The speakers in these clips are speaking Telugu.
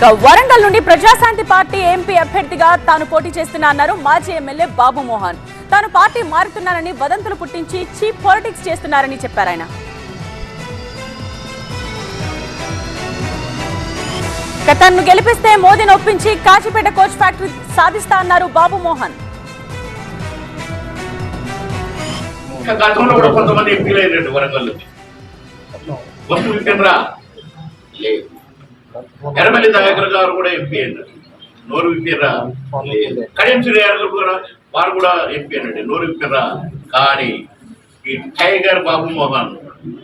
వరంగల్ నుండి ప్రజాశాంతి పార్టీ ఎంపీ అభ్యర్థిగా తాను పోటీ చేస్తున్నా అన్నారు మాజీ ఎమ్మెల్యే బాబు మోహన్. తాను పార్టీ మారుతున్నానని వదంతులు పుట్టించి చీప్ పాలిటిక్స్ చేస్తున్నారని చెప్పారు ఆయన. తనను గెలిపిస్తే మోదీని ఒప్పించి కాచిపేట కోచ్ ఫ్యాక్టరీ సాధిస్తా అన్నారు బాబు మోహన్. గతంలో కూడా కొంతమంది ఎంపీలు అయినట్టు వరంగల్ నుంచి. వస్తు విపిన్రా లేదు. ఎర్రమల్లి దయాకర్ గారు కూడా ఎంపీ అయినారు నోరు విప్పిర్రా. లేదు కడియం కూడా వారు కూడా ఎంపీ అన్నాడు నోరు విప్పిర్రా. కానీ ఈ టైగర్ బాబు మోహన్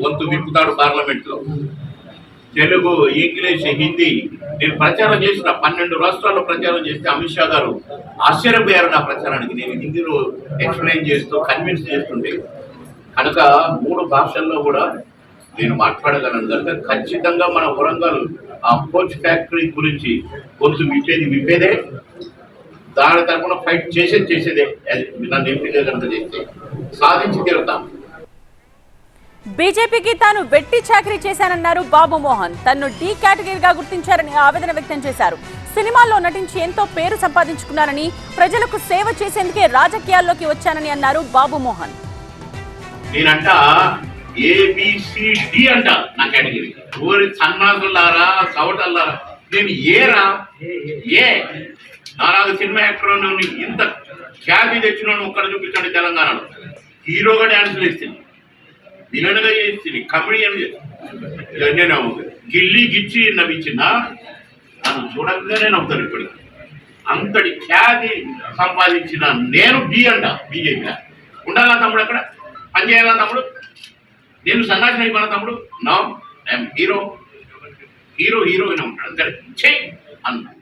వంతు విప్పుతాడు పార్లమెంట్లో తెలుగు ఇంగ్లీష్ హిందీ నేను ప్రచారం చేసిన పన్నెండు రాష్ట్రాల్లో ప్రచారం చేస్తే అమిత్ షా గారు ఆశ్చర్యపోయారు నా ప్రచారానికి. నేను హిందీలో ఎక్స్ప్లెయిన్ చేస్తూ కన్విన్స్ చేస్తుండే కనుక మూడు భాషల్లో కూడా నేను మాట్లాడగలను. కనుక ఖచ్చితంగా మన వరంగల్ ఆ కోచ్ ఫ్యాక్టరీ గురించి గొంతు విప్పేది విప్పేదే దాని తరపున ఫైట్ చేసేది. చేసేదే నన్ను ఎంపీగా కనుక చేస్తే సాధించి తీరుతాం. బీజేపీకి తాను వెట్టి చాకరీ చేశానన్నారు బాబు మోహన్. తన్ను డి కేటగిరీగా గుర్తించారని ఆవేదన వ్యక్తం చేశారు. సినిమాల్లో నటించి ఎంతో పేరు సంపాదించుకున్నారని ప్రజలకు సేవ చేసేందుకే రాజకీయాల్లోకి వచ్చానని అన్నారు బాబు మోహన్. నేనంట ఏబిసిడి అంట నా కేటగిరీ. ఊరి సన్నాసులారా సవటల్లారా నేను ఏరా ఏ? నాలుగు సినిమా యాక్టర్ ఇంత ఖ్యాతి తెచ్చిన ఒక్కడ చూపించండి తెలంగాణలో. హీరోగా డాన్సులు వేస్తుంది విలన్గా చేస్తుంది కమెడియన్ నేను గిల్లి గిచ్చి నవ్వించిందా? నన్ను చూడగానే నవ్వుతాను ఇప్పుడు అంతటి ఖ్యాతి సంపాదించిన నేను బి అంట బీజేపీ ఉండాలా తమ్ముడు అక్కడ? పనిచేయాలా తమ్ముడు? నేను సన్నాసి అయిపోయిన తమ్ముడు నా ఐఎమ్ హీరో హీరో హీరోయిన్ ఉంటాడు. అంతే. చెయ్యి అన్నాడు.